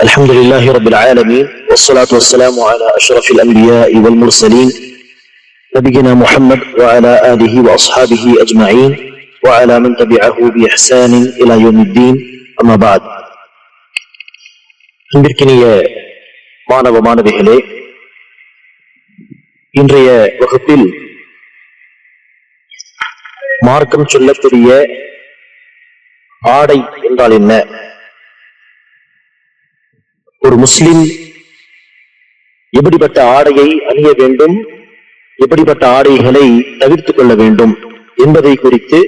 الحمد لله رب العالمين والصلاة والسلام على أشرف الأنبياء والمرسلين نبينا محمد وعلى آله وأصحابه أجمعين وعلى من تبعه بإحسان إلى يوم الدين أما بعد அன்பிற்கினிய மாணவ மாணவிகளே இன்றைய வகுப்பில் மார்க்கம் சொல்லக்கூடிய ஆடை என்றால் என்ன ஒரு முஸ்லிம் எப்படிப்பட்ட ஆடையை அணிய வேண்டும் எப்படிப்பட்ட ஆடைகளை தவிர்த்துக் கொள்ள வேண்டும் என்பதை குறித்து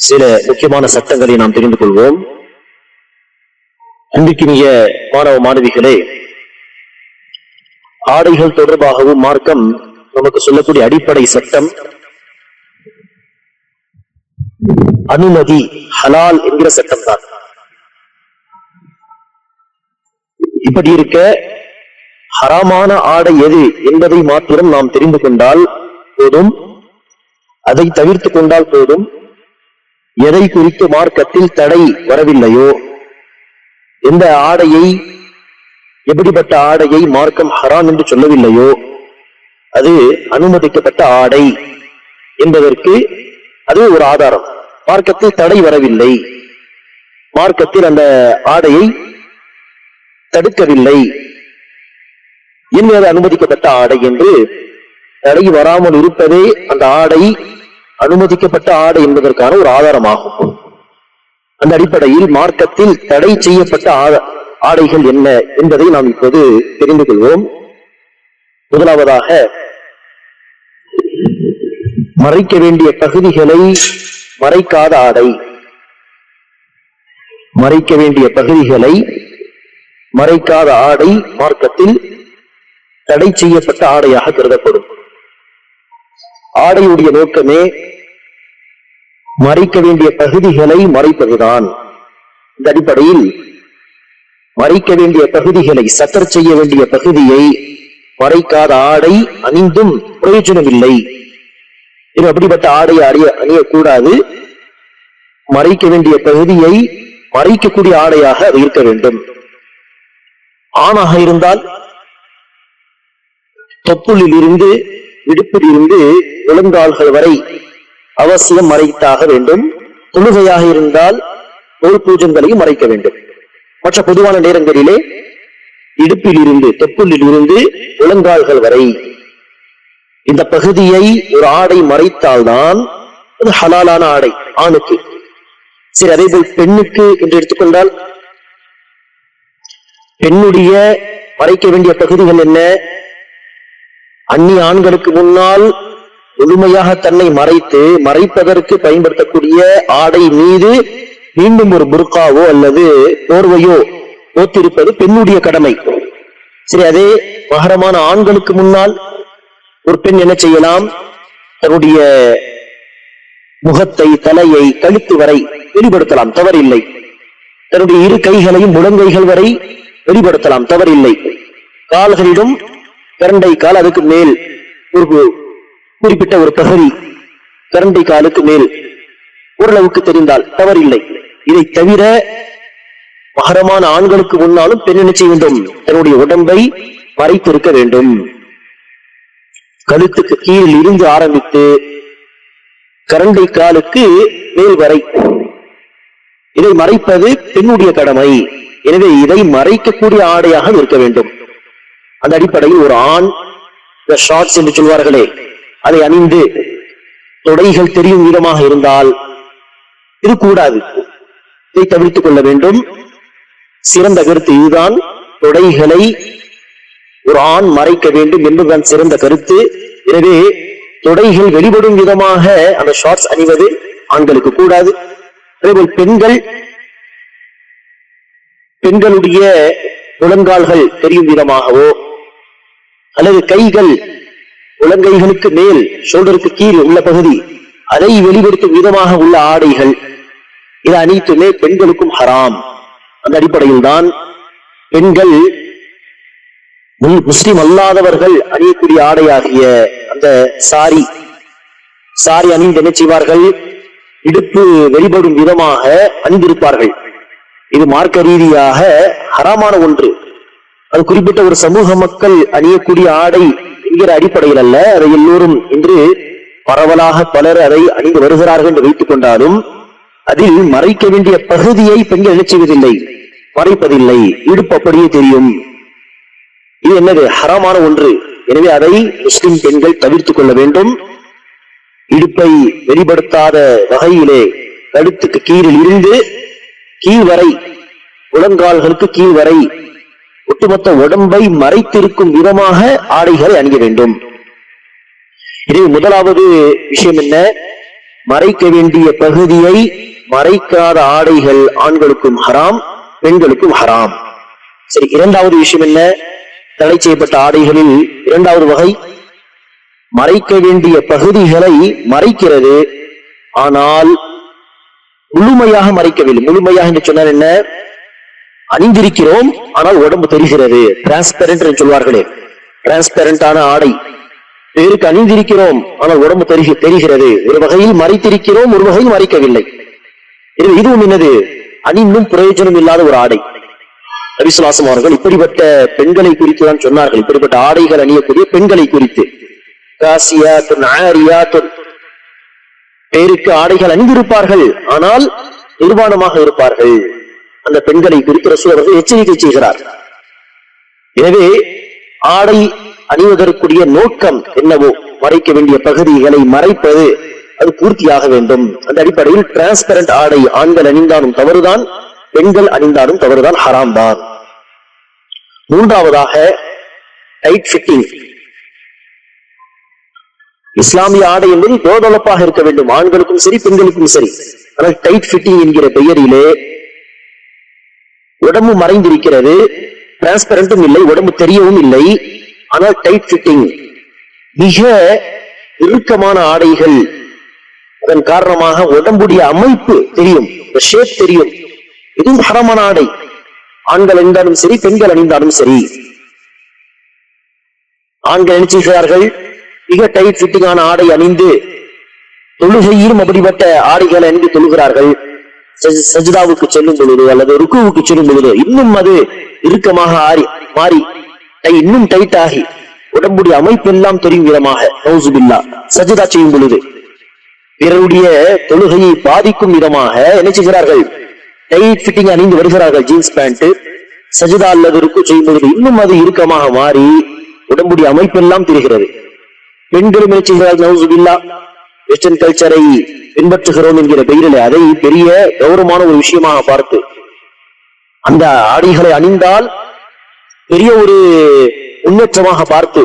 சில முக்கியமான சட்டங்களை நாம் தெரிந்து கொள்வோம். அன்பிக்குரிய மாணவ மாணவிகளே ஆடைகள் தொடர்பாகவும் மார்க்கம் நமக்கு சொல்லக்கூடிய அடிப்படை சட்டம் அனுமதி ஹலால் என்கிற சட்டம் தான் இப்படி இருக்க ஹராமான ஆடை எது என்பதை மாத்திரம் நாம் தெரிந்து கொண்டால் போதும். அதை தவிர்த்து கொண்டால் போதும். எதை குறித்து மார்க்கத்தில் தடை வரவில்லையோ எந்த ஆடையை எப்படிப்பட்ட ஆடையை மார்க்கம் ஹராம் என்று சொல்லவில்லையோ அது அனுமதிக்கப்பட்ட ஆடை என்பதற்கு அது ஒரு ஆதாரம். மார்க்கத்தில் தடை வரவில்லை. மார்க்கத்தில் அந்த ஆடையை தடுக்கவில்லை. என்பது அனுமதிக்கப்பட்ட ஆடை என்று தடை வராமல் இருப்பதே அந்த ஆடை அனுமதிக்கப்பட்ட ஆடை என்பதற்கான ஒரு ஆதாரமாகும். அந்த அடிப்படையில் மார்க்கத்தில் தடை செய்யப்பட்ட ஆடைகள் என்ன என்பதை நாம் இப்போது தெரிந்து கொள்வோம். முதலாவதாக மறைக்க வேண்டிய பகுதிகளை மறைக்காத ஆடை. மறைக்க வேண்டிய பகுதிகளை மறைக்காத ஆடை மார்க்கத்தில் தடை செய்யப்பட்ட ஆடையாக கருதப்படும். ஆடையுடைய நோக்கமே மறைக்க வேண்டிய பகுதிகளை மறைப்பதுதான். இந்த அடிப்படையில் மறைக்க வேண்டிய பகுதிகளை சத்தர் செய்ய வேண்டிய பகுதியை மறைக்காத ஆடை அணிந்தும் பிரயோஜனமில்லை. இது அப்படிப்பட்ட ஆடை அணிய அணியக்கூடாது. மறைக்க வேண்டிய பகுதியை மறைக்கக்கூடிய ஆடையாக அது இருக்க வேண்டும். ஆணாக இருந்தால் தொப்புளில் இருந்து இடுப்பில் இருந்து விழுந்தாள்கள் வரை அவசியம் மறைத்தாக வேண்டும். தொழுகையாக இருந்தால் ஒரு பூஜங்களையும் மறைக்க வேண்டும். மற்ற பொதுவான நேரங்களிலே இடுப்பில் இருந்து தொப்புளில் இருந்து முழங்கால்கள் வரை இந்த பகுதியை ஒரு ஆடை மறைத்தால்தான் அது ஹலாலான ஆடை ஆணுக்கு. சரி அதே போல் பெண்ணுக்கு என்று எடுத்துக்கொண்டால் பெண்ணுடைய மறைக்க வேண்டிய பகுதிகள் என்ன? அந்நிய ஆண்களுக்கு முன்னால் முழுமையாக தன்னை மறைத்து மறைப்பதற்கு பயன்படுத்தக்கூடிய ஆடை மீது மீண்டும் ஒரு புர்காவோ அல்லது போர்வையோ போத்திருப்பது பெண்ணுடைய கடமை. சரி அதே மகரமான ஆண்களுக்கு முன்னால் ஒரு பெண் என்ன செய்யலாம்? தன்னுடைய முகத்தை தலையை கழுத்து வரை வெளிப்படுத்தலாம். தவறில்லை. தன்னுடைய இரு கைகளையும் முழங்கைகள் வரை வெளிப்படுத்தலாம் தவறில்லை. கால்களிலும் கரண்டை கால் அதுக்கு மேல் ஒரு குறிப்பிட்ட ஒரு பகுதி கரண்டை காலுக்கு மேல். ஓரளவுக்கு தெரிந்தால் தவறில்லை. இதை தவிர மகரமான ஆண்களுக்கு முன்னாலும் பெண் என்ன செய்ய வேண்டும்? தன்னுடைய உடம்பை மறைத்திருக்க வேண்டும். கழுத்துக்கு கீழில் இருந்து ஆரம்பித்து கரண்டை காலுக்கு மேல் வரை. இதை மறைப்பது பெண்ணுடைய கடமை. எனவே இதை மறைக்கக்கூடிய ஆடையாக இருக்க வேண்டும். அந்த அடிப்படையில் ஒரு ஆண் இந்த ஷார்ட்ஸ் என்று சொல்வார்களே அதை அணிந்து தொடைகள் தெரியும் விதமாக இருந்தால் இது கூடாது. இதை தவிர்த்துக் கொள்ள வேண்டும். சிறந்த கருத்து இதுதான். தொடைகளை ஒரு ஆண் மறைக்க வேண்டும் என்பதுதான் சிறந்த கருத்து. எனவே தொடைகள் வெளிப்படும் விதமாக அந்த ஷார்ட்ஸ் அணிவது ஆண்களுக்கு கூடாது. அதேபோல் பெண்கள் பெண்களுடைய முழங்கால்கள் தெரியும் விதமாகவோ அல்லது கைகள் முழங்கைகளுக்கு மேல் ஷோல்டருக்கு கீழ் உள்ள பகுதி அதை வெளிப்படுத்தும் விதமாக உள்ள ஆடைகள் இது அனைத்துமே பெண்களுக்கும் ஹராம். அந்த அடிப்படையில் தான் பெண்கள் முன் முஸ்லிம் அல்லாதவர்கள் அணியக்கூடிய ஆடையாகிய அந்த சாரி சாரி அணிந்து என்ன செய்வார்கள்? இடுப்பு வெளிப்படும் விதமாக அணிந்திருப்பார்கள். இது மார்க்க ரீதியாக ஹராமான ஒன்று. அது குறிப்பிட்ட ஒரு சமூக மக்கள் அணியக்கூடிய ஆடை என்கிற அடிப்படையில் அல்ல. அதை எல்லோரும் இன்று பரவலாக பலர் அதை அணிந்து வருகிறார்கள் என்று வைத்துக் கொண்டாலும் அதில் மறைக்க வேண்டிய பகுதியை பெண்கள் நினைச்சுவதில்லை செய்வதில்லை மறைப்பதில்லை இடுப்பு அப்படியே தெரியும். இது என்னது? ஹராமான ஒன்று. எனவே அதை முஸ்லிம் பெண்கள் தவிர்த்துக் கொள்ள வேண்டும். இடுப்பை வெளிப்படுத்தாத வகையிலே கழுத்துக்கு கீழில் இருந்து கீழ்வரை வரை கீழ்வரை வரை ஒட்டுமொத்த உடம்பை மறைத்திருக்கும் விதமாக ஆடைகளை அணிய வேண்டும். இது முதலாவது விஷயம் என்ன? மறைக்க வேண்டிய பகுதியை மறைக்காத ஆடைகள் ஆண்களுக்கும் ஹராம் பெண்களுக்கும் ஹராம். சரி இரண்டாவது விஷயம் என்ன? தடை செய்யப்பட்ட ஆடைகளில் இரண்டாவது வகை. மறைக்க வேண்டிய பகுதிகளை மறைக்கிறது ஆனால் முழுமையாக மறைக்கவில்லை. முழுமையாக என்று சொன்னால் என்ன? அணிந்திருக்கிறோம் ஆனால் உடம்பு தெரிகிறது. டிரான்ஸ்பெரண்ட் என்று சொல்வார்களே. டிரான்ஸ்பெரண்டான ஆடை. பேருக்கு அணிந்திருக்கிறோம் ஆனால் உடம்பு தெரி தெரிகிறது. ஒரு வகையில் மறைத்திருக்கிறோம் ஒரு வகையில் மறைக்கவில்லை. இது இதுவும் என்னது? அணிந்தும் பிரயோஜனம் இல்லாத ஒரு ஆடை. நபிசுலாசம் அவர்கள் இப்படிப்பட்ட பெண்களை குறித்து தான் சொன்னார்கள். இப்படிப்பட்ட ஆடைகள் அணியக்கூடிய பெண்களை குறித்து. காசியாத்துன் ஆரியாத்துன் பேருக்கு ஆடைகள் அணிந்திருப்பார்கள். ஆனால் நிர்வாணமாக இருப்பார்கள். அந்த பெண்களை குறித்து ரசூல் அவர்கள் எச்சரிக்கை செய்கிறார். எனவே ஆடை அணிவதற்குரிய நோக்கம் என்னவோ மறைக்க வேண்டிய பகுதிகளை மறைப்பது அது பூர்த்தியாக வேண்டும். அந்த அடிப்படையில் டிரான்ஸ்பரண்ட் ஆடை ஆண்கள் அணிந்தாலும் தவறுதான் பெண்கள் அணிந்தாலும் தவறுதான் ஹராம் தான் மூன்றாவதாக டைட் ஃபிட்டிங் இஸ்லாமிய ஆடை என்பது தோதொலப்பாக இருக்க வேண்டும். ஆண்களுக்கும் சரி பெண்களுக்கும் சரி. ஆனால் டைட் ஃபிட்டிங் என்கிற பெயரிலே உடம்பு மறைந்திருக்கிறது. டிரான்ஸ்பரண்டும் இல்லை உடம்பு தெரியவும் இல்லை. ஆனால் டைட் ஃபிட்டிங் மிக இறுக்கமான ஆடைகள். அதன் காரணமாக உடம்புடைய அமைப்பு தெரியும் ஷேப் தெரியும். இதுவும் ஹரமான ஆடை. ஆண்கள் அணிந்தாலும் சரி பெண்கள் அணிந்தாலும் சரி. ஆண்கள் என்ன மிக டைட் ஃபிட்டிங்கான ஆடை அணிந்து தொழுகையிலும் அப்படிப்பட்ட ஆடைகளை அணிந்து தொழுகிறார்கள். சஜ்- செல்லும் பொழுது அல்லது ருக்குவுக்கு செல்லும் பொழுது இன்னும் அது இறுக்கமாக ஆறி மாறி இன்னும் டைட் ஆகி உடம்புடைய அமைப்பு எல்லாம் தெரியும் விதமாக. நௌசுபில்லா சஜிதா செய்யும் பொழுது பிறருடைய தொழுகையை பாதிக்கும் விதமாக என்ன செய்கிறார்கள்? டைட் ஃபிட்டிங் அணிந்து வருகிறார்கள் ஜீன்ஸ் பேண்ட் சஜிதா அல்லது ருக்கு செய்யும் பொழுது இன்னும் அது இறுக்கமாக மாறி உடம்புடைய அமைப்பு எல்லாம் தெரிகிறது. பெண்களும் என்ன செய்கிறார்கள் நௌசுபில்லா வெஸ்டர்ன் கல்ச்சரை பின்பற்றுகிறோம் என்கிற பெயரில் அதை பெரிய கௌரவமான ஒரு விஷயமாக பார்த்து அந்த ஆடைகளை அணிந்தால் பெரிய ஒரு முன்னேற்றமாக பார்த்து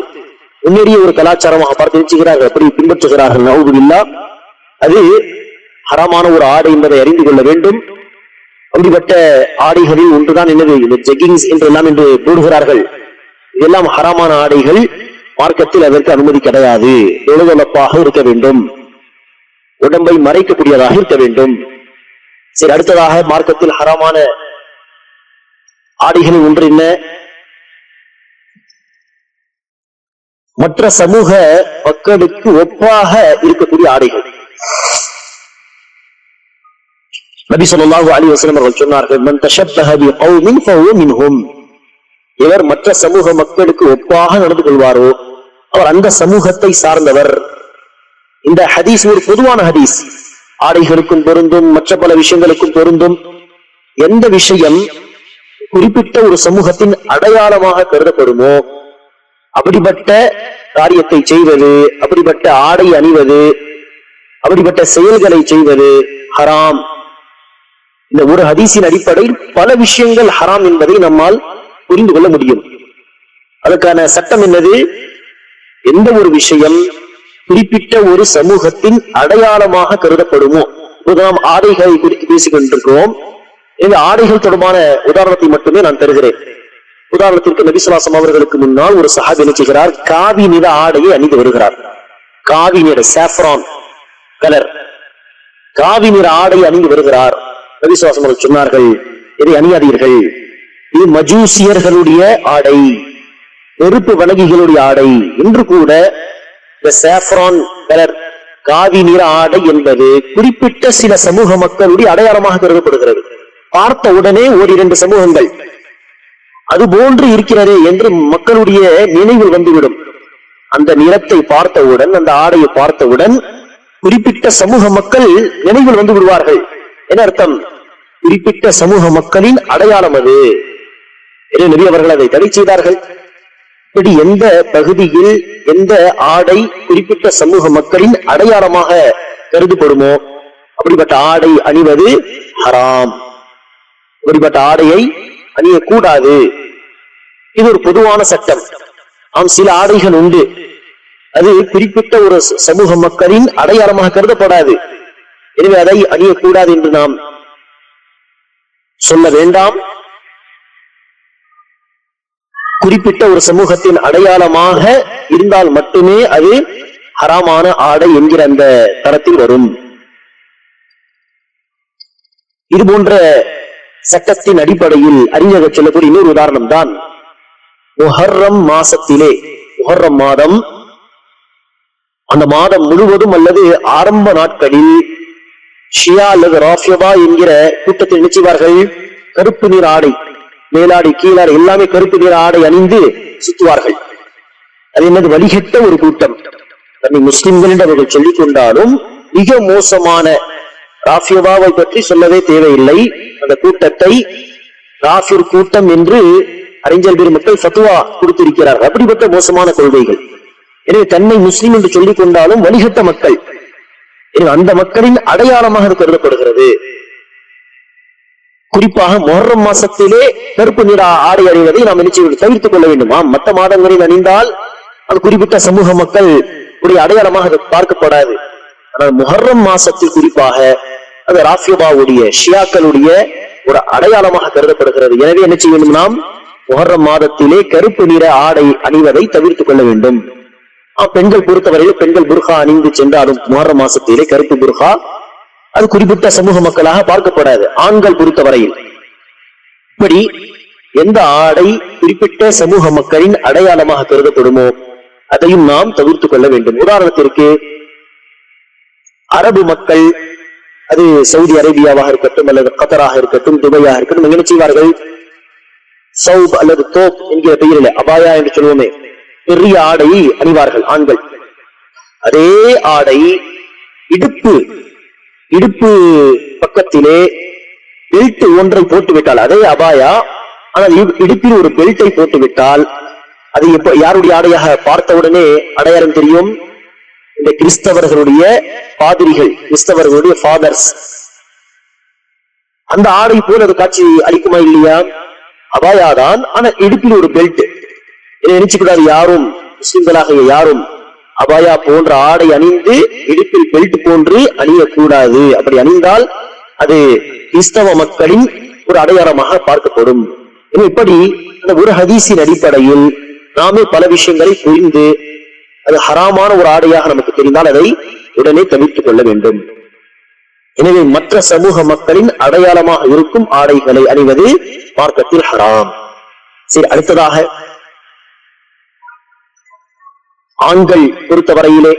முன்னேறிய ஒரு கலாச்சாரமாக பார்த்து நினைச்சுகிறார்கள் அப்படி பின்பற்றுகிறார்கள். நவுதுபில்லா அது ஹரமான ஒரு ஆடை என்பதை அறிந்து கொள்ள வேண்டும். அப்படிப்பட்ட ஆடைகளில் ஒன்றுதான் என்னது? இந்த ஜெகிங்ஸ் என்றெல்லாம் என்று போடுகிறார்கள். இதெல்லாம் ஹராமான ஆடைகள். மார்க்கத்தில் அதற்கு அனுமதி கிடையாது. தொழுதொலப்பாக இருக்க வேண்டும். உடம்பை மறைக்கக்கூடியதாக இருக்க வேண்டும். சரி அடுத்ததாக மார்க்கத்தில் ஹராமான ஆடைகளில் ஒன்று என்ன? மற்ற சமூக மக்களுக்கு ஒப்பாக இருக்கக்கூடிய ஆடைகள். நபி சொல்லாஹு அலி வசலம் அவர்கள் சொன்னார்கள் இவர் மற்ற சமூக மக்களுக்கு ஒப்பாக நடந்து கொள்வாரோ? அவர் அந்த சமூகத்தை சார்ந்தவர். இந்த ஹதீஸ் ஒரு பொதுவான ஹதீஸ். ஆடைகளுக்கும் பொருந்தும் மற்ற பல விஷயங்களுக்கும் பொருந்தும். எந்த விஷயம் குறிப்பிட்ட ஒரு சமூகத்தின் அடையாளமாக கருதப்படுமோ அப்படிப்பட்ட காரியத்தை செய்வது அப்படிப்பட்ட ஆடை அணிவது அப்படிப்பட்ட செயல்களை செய்வது ஹராம். இந்த ஒரு ஹதீஸின் அடிப்படையில் பல விஷயங்கள் ஹராம் என்பதை நம்மால் புரிந்து கொள்ள முடியும். அதுக்கான சட்டம் என்னது? எந்த ஒரு விஷயம் குறிப்பிட்ட ஒரு சமூகத்தின் அடையாளமாக கருதப்படுமோ? இப்போது நாம் ஆடைகளை குறித்து பேசிக் கொண்டிருக்கிறோம். இந்த ஆடைகள் தொடர்பான உதாரணத்தை மட்டுமே நான் தருகிறேன். உதாரணத்திற்கு நபிசுலாசம் அவர்களுக்கு முன்னால் ஒரு சஹாபி நினைச்சுகிறார் காவி நிற ஆடையை அணிந்து வருகிறார். காவி நிற சாஃப்ரான் கலர் காவி நிற ஆடை அணிந்து வருகிறார். நபிசுவாசம் அவர்கள் சொன்னார்கள் இதை அணியாதீர்கள். இது மஜூசியர்களுடைய ஆடை. நெருப்பு வணங்கிகளுடைய ஆடை. இன்று கூட இந்த சாஃப்ரான் கலர் காவி நிற ஆடை என்பது குறிப்பிட்ட சில சமூக மக்களுடைய அடையாளமாக கருதப்படுகிறது. பார்த்த உடனே ஓரிரண்டு இரண்டு சமூகங்கள். அது போன்று இருக்கிறதே என்று மக்களுடைய நினைவில் வந்துவிடும். அந்த நிறத்தை பார்த்தவுடன் அந்த ஆடையை பார்த்தவுடன் குறிப்பிட்ட சமூக மக்கள் நினைவில் வந்து விடுவார்கள். என்ன அர்த்தம்? குறிப்பிட்ட சமூக மக்களின் அடையாளம் அது. எனவே நபி அவர்கள் அதை தடை செய்தார்கள்? இப்படி எந்த பகுதியில் எந்த ஆடை குறிப்பிட்ட சமூக மக்களின் அடையாளமாக கருதப்படுமோ அப்படிப்பட்ட ஆடை அணிவது ஹராம். அப்படிப்பட்ட ஆடையை அணியக்கூடாது. இது ஒரு பொதுவான சட்டம். ஆம் சில ஆடைகள் உண்டு. அது குறிப்பிட்ட ஒரு சமூக மக்களின் அடையாளமாக கருதப்படாது. எனவே அதை அணியக்கூடாது என்று நாம் சொல்ல வேண்டாம். குறிப்பிட்ட ஒரு சமூகத்தின் அடையாளமாக இருந்தால் மட்டுமே அது ஹராமான ஆடை என்கிற அந்த தரத்தில் வரும். இது போன்ற சட்டத்தின் அடிப்படையில் அறிஞர்கள் சொல்லக்கூடிய இன்னொரு உதாரணம் தான் முஹர்ரம் மாசத்திலே முஹர்ரம் மாதம் அந்த மாதம் முழுவதும் அல்லது ஆரம்ப நாட்களில் ஷியா அல்லது ராஃபியபா என்கிற கூட்டத்தில் நினைச்சுவார்கள் கருப்பு நீர் ஆடை. மேலாடி கீழாடி எல்லாமே கருப்பு நிற ஆடை அணிந்து சுத்துவார்கள் அது என்னது? வழிகட்ட ஒரு கூட்டம். தன்னை முஸ்லிம்கள் என்று அவர்கள் சொல்லிக் கொண்டாலும் மிக மோசமான ராஃபியவாவை பற்றி சொல்லவே தேவையில்லை. அந்த கூட்டத்தை ராஃபிர் கூட்டம் என்று அறிஞர் பெருமக்கள் சத்துவா கொடுத்திருக்கிறார்கள். அப்படிப்பட்ட மோசமான கொள்கைகள். எனவே தன்னை முஸ்லீம் என்று சொல்லிக் கொண்டாலும் வழிகட்ட மக்கள். எனவே அந்த மக்களின் அடையாளமாக அது கருதப்படுகிறது. குறிப்பாக மொஹர்ரம் மாசத்திலே கருப்பு நிற ஆடை அணிவதை நாம் நினைச்சு தவிர்த்துக் கொள்ள வேண்டும். ஆம் மற்ற மாதங்களில் அணிந்தால் அது குறிப்பிட்ட சமூக மக்கள் உடைய அடையாளமாக அது பார்க்கப்படாது. ஆனால் முஹர்ரம் மாசத்தில் குறிப்பாக அது ராஃபியபாவுடைய ஷியாக்களுடைய ஒரு அடையாளமாக கருதப்படுகிறது. எனவே என்ன செய்ய வேண்டும் நாம்? முஹர்ரம் மாதத்திலே கருப்பு நிற ஆடை அணிவதை தவிர்த்துக் கொள்ள வேண்டும். பெண்கள் பொறுத்தவரையில் பெண்கள் புர்கா அணிந்து சென்றாலும் முஹர்ரம் மாசத்திலே கருப்பு புர்கா அது குறிப்பிட்ட சமூக மக்களாக பார்க்கப்படாது ஆண்கள் பொறுத்தவரையில். இப்படி எந்த ஆடை குறிப்பிட்ட சமூக மக்களின் அடையாளமாக கருதப்படுமோ அதையும் நாம் தவிர்த்துக் கொள்ள வேண்டும். உதாரணத்திற்கு அரபு மக்கள் அது சவுதி அரேபியாவாக இருக்கட்டும் அல்லது கத்தராக இருக்கட்டும் துபையாக இருக்கட்டும் என்ன செய்வார்கள்? சவுப் அல்லது தோப் என்கிற பெயரில் அபாயா என்று சொல்வோமே பெரிய ஆடையை அணிவார்கள் ஆண்கள். அதே ஆடை இடுப்பு இடுப்பு பக்கத்திலே பெல்ட் ஒன்றை போட்டு விட்டால் அதே அபாயா ஆனால் இடுப்பில் ஒரு பெல்ட்டை போட்டு விட்டால் அது எப்ப யாருடைய ஆடையாக பார்த்தவுடனே அடையாளம் தெரியும்? இந்த கிறிஸ்தவர்களுடைய பாதிரிகள் கிறிஸ்தவர்களுடைய ஃபாதர்ஸ் அந்த ஆடை போல் அது காட்சி அளிக்குமா இல்லையா? அபாயாதான் ஆனா இடுப்பில் ஒரு பெல்ட் இதை நினைச்சுக்கூடாது யாரும் முஸ்லிம்களாக யாரும் அபாயா போன்ற ஆடை அணிந்து இடுப்பில் பெல்ட் போன்று அணியக்கூடாது. அப்படி அணிந்தால் அது கிறிஸ்தவ மக்களின் ஒரு அடையாளமாக பார்க்கப்படும். இப்படி அந்த ஒரு ஹதீஸின் அடிப்படையில் நாமே பல விஷயங்களை புரிந்து அது ஹராமான ஒரு ஆடையாக நமக்கு தெரிந்தால் அதை உடனே தவிர்த்துக் கொள்ள வேண்டும். எனவே மற்ற சமூக மக்களின் அடையாளமாக இருக்கும் ஆடைகளை அணிவது மார்க்கத்தில் ஹராம். சரி அடுத்ததாக ஆண்கள் பொறுத்தவரையிலே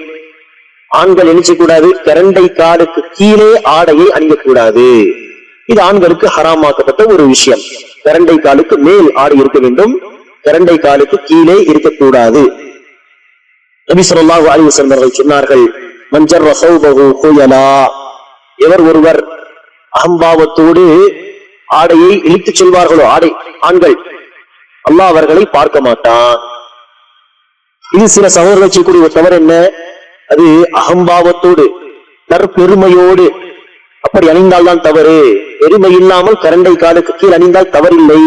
ஆண்கள் என்ன கரண்டை காலுக்கு கீழே ஆடையை அணியக்கூடாது. இது ஆண்களுக்கு ஹராமாக்கப்பட்ட ஒரு விஷயம். கரண்டை காலுக்கு மேல் ஆடை இருக்க வேண்டும் கரண்டை காலுக்கு கீழே இருக்கக்கூடாது. நபி ஸல்லல்லாஹு அலைஹி அவர்கள் சொன்னார்கள் மஞ்சர் ரசௌபஹு கோயலா. எவர் ஒருவர் அகம்பாவத்தோடு ஆடையை இழுத்துச் செல்வார்களோ ஆடை ஆண்கள் அல்லாஹ் அவர்களை பார்க்க மாட்டான். இது சில சகோதரர்கள் செய்யக்கூடிய ஒரு தவறு என்ன? அது அகம்பாவத்தோடு நற்பெருமையோடு அப்படி அணிந்தால்தான் தவறு. பெருமை இல்லாமல் கரண்டை காலுக்கு கீழ் அணிந்தால் தவறில்லை.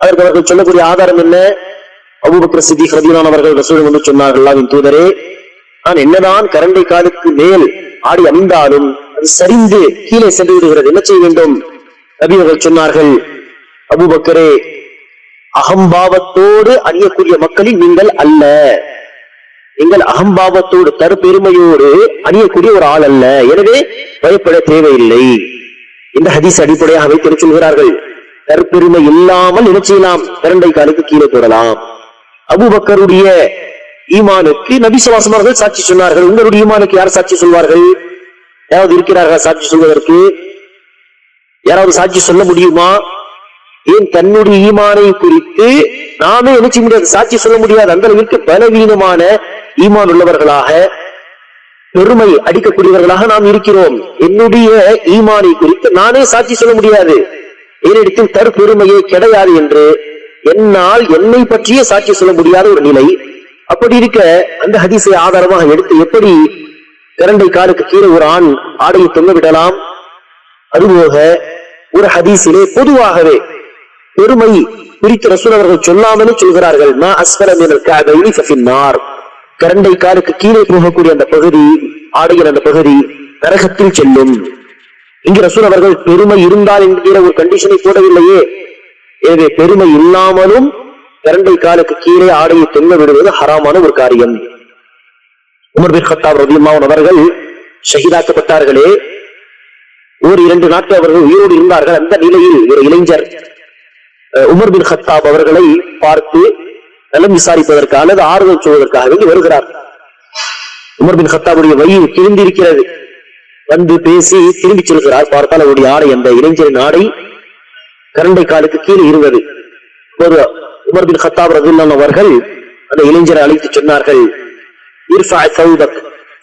அதற்கு அவர்கள் சொல்லக்கூடிய ஆதாரம் என்ன? அபுபக்ர சித்தி ரதியான் அவர்கள் ரசூல் வந்து சொன்னார்கள் அல்லாவின் தூதரே நான் என்னதான் கரண்டை காலுக்கு மேல் ஆடி அணிந்தாலும் அது சரிந்து கீழே சென்று விடுகிறது. என்ன செய்ய வேண்டும்? நபி அவர்கள் சொன்னார்கள் அபுபக்கரே அகம்பாவத்தோடு அணியக்கூடிய மக்களில் நீங்கள் அல்ல. நீங்கள் அகம்பாவத்தோடு தற்பெருமையோடு அணியக்கூடிய ஒரு ஆள் அல்ல. எனவே பயப்பட தேவையில்லை. இந்த ஹதீஸ் அடிப்படையாக வைத்து சொல்கிறார்கள் தற்பெருமை இல்லாமல் என்ன செய்யலாம் இரண்டை காலுக்கு கீழே போடலாம். அபுபக்கருடைய ஈமானுக்கு நபிசுவாசமார்கள் சாட்சி சொன்னார்கள். உங்களுடைய ஈமானுக்கு யார் சாட்சி சொல்வார்கள்? யாராவது இருக்கிறார்களா சாட்சி சொல்வதற்கு? யாராவது சாட்சி சொல்ல முடியுமா? ஏன் தன்னுடைய ஈமானை குறித்து நாமே நினைச்சு முடியாது சாட்சி சொல்ல முடியாது அந்த அளவிற்கு பலவீனமான ஈமான் உள்ளவர்களாக பெருமை அடிக்கக்கூடியவர்களாக நாம் இருக்கிறோம். என்னுடைய ஈமானை குறித்து நானே சாட்சி சொல்ல முடியாது. என்னிடத்தில் தற்பெருமையே கிடையாது என்று என்னால் என்னை பற்றியே சாட்சி சொல்ல முடியாத ஒரு நிலை. அப்படி இருக்க அந்த ஹதீஸை ஆதாரமாக எடுத்து எப்படி இரண்டை காலுக்கு கீழே ஒரு ஆண் ஆடையை தொங்க விடலாம்? அதுபோக ஒரு ஹதீஸிலே பொதுவாகவே பெருமை குறித்து ரசூல் அவர்கள் சொல்லாமலே சொல்கிறார்கள். மா அஸ்வர மினல் கரண்டை காலுக்கு கீழே போகக்கூடிய அந்த பகுதி ஆடையின் அந்த பகுதி நரகத்தில் செல்லும். இங்கு ரசூல் அவர்கள் பெருமை இருந்தால் என்கிற ஒரு கண்டிஷனை போடவில்லையே. எனவே பெருமை இல்லாமலும் கரண்டை காலுக்கு கீழே ஆடையை தொங்க விடுவது ஹராமான ஒரு காரியம். உமர் பின் ஹத்தாப் ரதியம்மாவன் அவர்கள் ஷஹீதாக்கப்பட்டார்களே. ஒரு இரண்டு நாட்கள் அவர்கள் உயிரோடு இருந்தார்கள். அந்த நிலையில் ஒரு இளைஞர் உமர் பின் கத்தாப் அவர்களை பார்த்து நலம் விசாரிப்பதற்காக அல்லது ஆறுதல் சொல்வதற்காக வேண்டி வருகிறார் உமர் பின் கத்தாவுடைய வயிறு கிழிந்திருக்கிறது வந்து பேசி திரும்பி செல்கிறார் பார்த்தால் அவருடைய ஆடை அந்த இளைஞரின் ஆடை கரண்டை காலுக்கு கீழே இருந்தது அப்போது உமர் பின் கத்தாப் ரதில்லான் அவர்கள் அந்த இளைஞரை அழைத்து சொன்னார்கள் ارفع ثوبك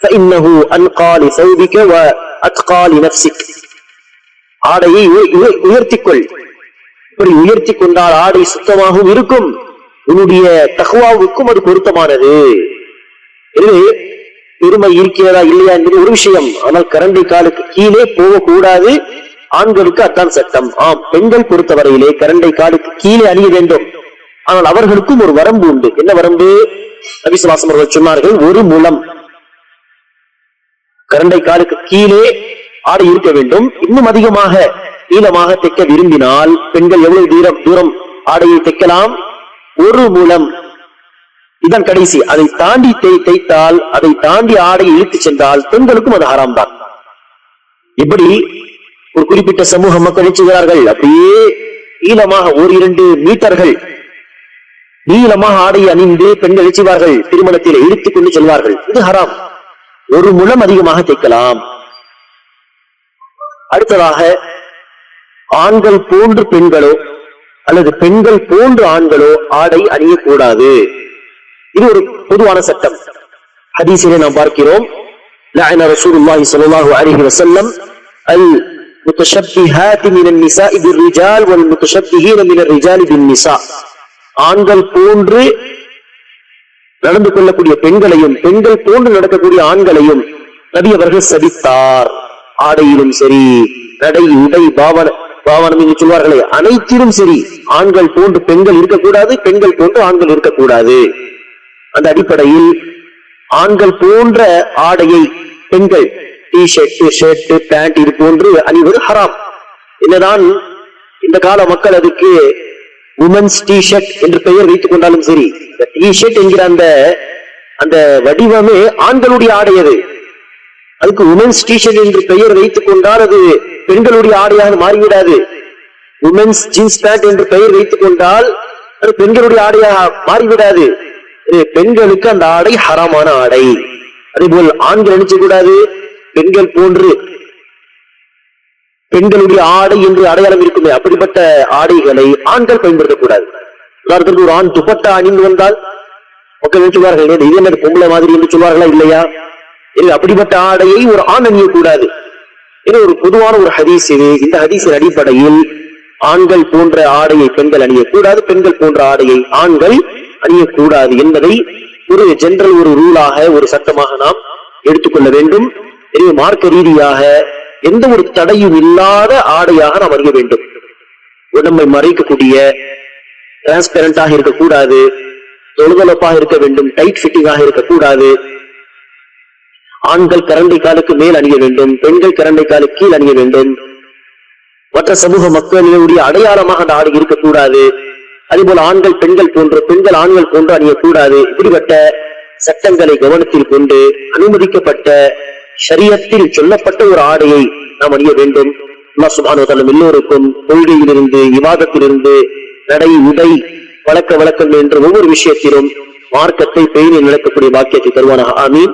فإنه أنقى لثوبك وأتقى لنفسك ஆடையை உய- உய- உயர்த்திக்கொள் இப்படி உயர்த்தி கொண்டால் ஆடை சுத்தமாகவும் இருக்கும். உன்னுடைய தகுவாவுக்கும் அது பொருத்தமானது. எனவே பெருமை இருக்கிறதா இல்லையா என்பது ஒரு விஷயம். ஆனால் கரண்டை காலுக்கு கீழே போகக்கூடாது. ஆண்களுக்கு அத்தான் சட்டம். ஆம் பெண்கள் பொறுத்தவரையிலே கரண்டை காலுக்கு கீழே அணிய வேண்டும். ஆனால் அவர்களுக்கும் ஒரு வரம்பு உண்டு. என்ன வரம்பு? நபிசுவாசம் அவர்கள் சொன்னார்கள் ஒரு மூலம். கரண்டை காலுக்கு கீழே ஆடை இருக்க வேண்டும். இன்னும் அதிகமாக நீளமாக தைக்க விரும்பினால் பெண்கள் எவ்வளவு தூரம் தூரம் ஆடையை தைக்கலாம்? ஒரு மூலம். இதன் கடைசி. அதை தாண்டி தை- தைத்தால் அதை தாண்டி ஆடையை இழுத்து சென்றால் பெண்களுக்கும் அது ஹராம் தான் இப்படி ஒரு குறிப்பிட்ட சமூக மக்கள் நினைச்சுகிறார்கள் அப்படியே நீளமாக ஒரு இரண்டு மீட்டர்கள் நீளமாக ஆடையை அணிந்து பெண்கள் நினைச்சுவார்கள் திருமணத்தில் இழுத்துக் கொண்டு செல்வார்கள். இது ஹராம். ஒரு முழம் அதிகமாக தைக்கலாம். அடுத்ததாக ஆண்கள் போன்று பெண்களோ அல்லது பெண்கள் போன்று ஆண்களோ ஆடை அணியக்கூடாது இது ஒரு பொதுவான சட்டம் ஹதீஸிலே நாம் பார்க்கிறோம் لعن رسول الله صلى الله عليه وسلم المتشبهات من النساء بالرجال والمتشبهين من الرجال بالنساء ஆண்கள் போன்று நடந்து கொள்ளக்கூடிய பெண்களையும் பெண்கள் போன்று நடக்கக்கூடிய ஆண்களையும் நபி அவர்கள் சபித்தார் ஆடையிலும் சரி நடை உடை பாவன பாவனம் என்று சொல்வார்களே அனைத்திலும் சரி. ஆண்கள் போன்று பெண்கள் இருக்கக்கூடாது பெண்கள் போன்று ஆண்கள் இருக்கக்கூடாது. அந்த அடிப்படையில் ஆண்கள் போன்ற ஆடையை பெண்கள் டி ஷர்ட் ஷர்ட் பேண்ட் இது போன்று அணிவது ஹராம். என்னதான் இந்த கால மக்கள் அதுக்கு உமன்ஸ் டி ஷர்ட் என்று பெயர் வைத்துக் கொண்டாலும் சரி இந்த டி ஷர்ட் என்கிற அந்த அந்த வடிவமே ஆண்களுடைய ஆடை அது. அதுக்கு உமன்ஸ் டி ஷர்ட் என்று பெயர் வைத்துக் கொண்டால் அது பெண்களுடைய ஆடையாக மாறிவிடாது. உமன்ஸ் ஜீன்ஸ் பேண்ட் என்று பெயர் வைத்துக் கொண்டால் அது பெண்களுடைய ஆடையாக மாறிவிடாது. பெண்களுக்கு அந்த ஆடை ஹராமான ஆடை. அதே போல் ஆண்கள் நினைச்ச கூடாது பெண்கள் போன்று பெண்களுடைய ஆடை என்று அடையாளம் இருக்குமே அப்படிப்பட்ட ஆடைகளை ஆண்கள் பயன்படுத்தக்கூடாது. உதாரணத்திற்கு ஒரு ஆண் துப்பட்டா அணிந்து வந்தால் மக்கள் நினைச்சுவார்கள் "ஏன் இது என்ன பொம்பளை மாதிரி என்று சொல்வார்களா இல்லையா? இது அப்படிப்பட்ட ஆடையை ஒரு ஆண் அணியக்கூடாது. இது ஒரு பொதுவான ஒரு ஹதீஸ் இது. இந்த ஹதீஸின் அடிப்படையில் ஆண்கள் போன்ற ஆடையை பெண்கள் அணியக்கூடாது பெண்கள் போன்ற ஆடையை ஆண்கள் அணியக்கூடாது என்பதை ஒரு ஜெனரல் ஒரு ரூலாக ஒரு சட்டமாக நாம் எடுத்துக்கொள்ள வேண்டும். எனவே மார்க்க ரீதியாக எந்த ஒரு தடையும் இல்லாத ஆடையாக நாம் அறிய வேண்டும். உடம்பை மறைக்கக்கூடிய டிரான்ஸ்பெரண்டாக இருக்கக்கூடாது தொழுதலப்பாக இருக்க வேண்டும் டைட் ஃபிட்டிங்காக இருக்கக்கூடாது ஆண்கள் கரண்டை காலுக்கு மேல் அணிய வேண்டும் பெண்கள் கரண்டை காலுக்கு கீழ் அணிய வேண்டும். மற்ற சமூக மக்களுடைய அடையாளமாக அந்த ஆடை இருக்கக்கூடாது. அதேபோல் ஆண்கள் பெண்கள் போன்று பெண்கள் ஆண்கள் போன்று அணியக்கூடாது. இப்படிப்பட்ட சட்டங்களை கவனத்தில் கொண்டு அனுமதிக்கப்பட்ட சரியத்தில் சொல்லப்பட்ட ஒரு ஆடையை நாம் அணிய வேண்டும். அல்லாஹ் சுப்ஹானஹு எல்லோருக்கும் கொள்கையிலிருந்து விவாதத்திலிருந்து நடை உடை வழக்க வழக்கம் என்ற ஒவ்வொரு விஷயத்திலும் மார்க்கத்தை பெயினில் நடக்கக்கூடிய பாக்கியத்தை தருவானாக. ஆமீன்.